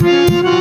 সে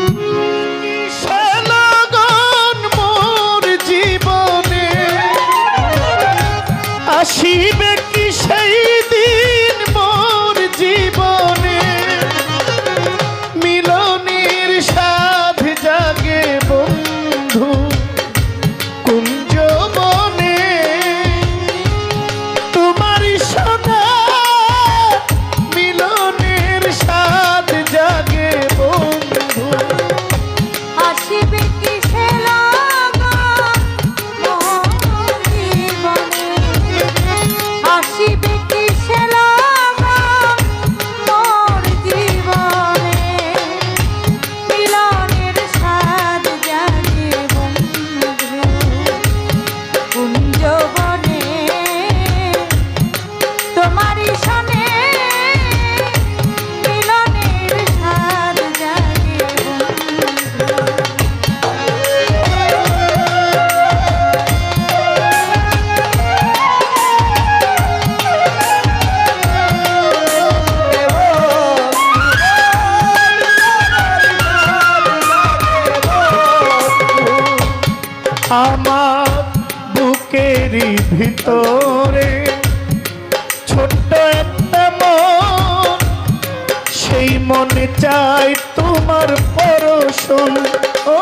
আমার বুকেরই ভিতরে ছোট্ট একটা মন সেই মনে চাই তোমার পরশন। ও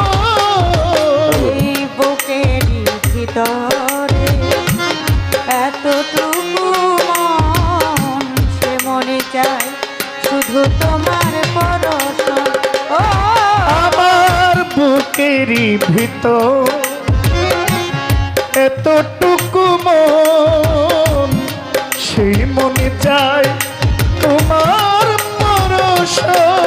এই বুকেরই ভিতরে এতটুকু মন সে মনে চায় শুধু তোমার পরশন। ও আমার বুকেরই ভিতর এতটুকু মন সেই মনে চাই তোমার পরশন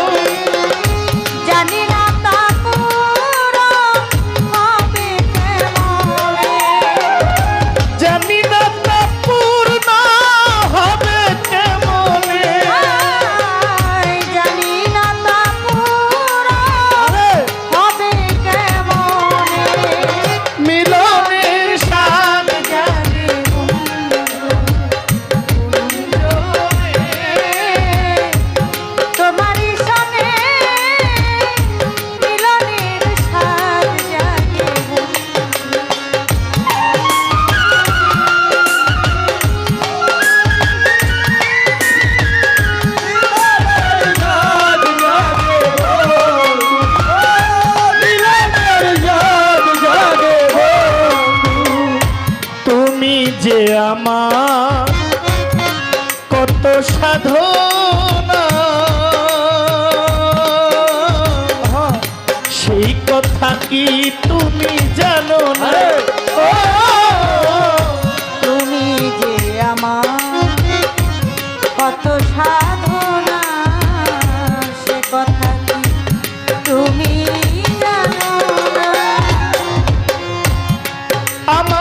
যে আমার কত সাধনা। সেই কথা কি তুমি জানো না? তুমি যে আমার কত সাধনা সে কথা কি তুমি জানো না? আমার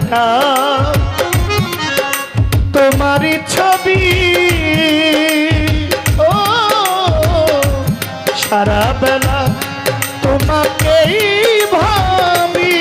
হৃদয়ে তোমার ছবি ও সারা বেলা তোমাকেই ভাবি।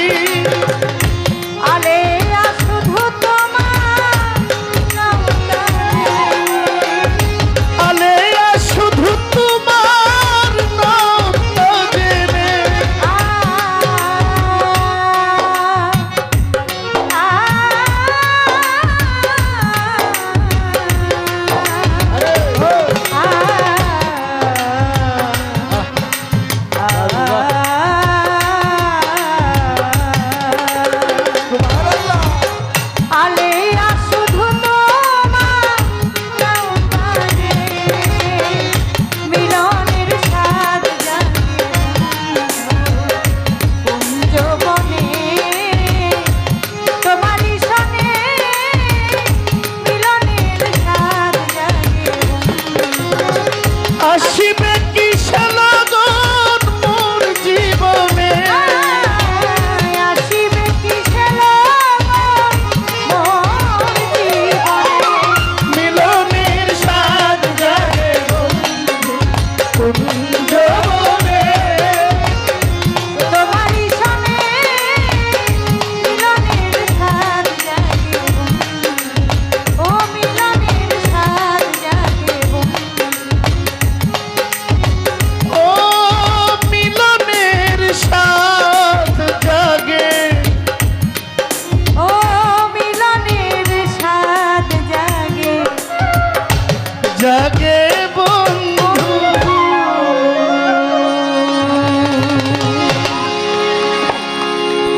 জাগে বন্ধু।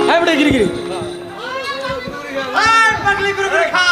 হ্যাঁ, গিরি গিরি। আর পাগলি করে খা।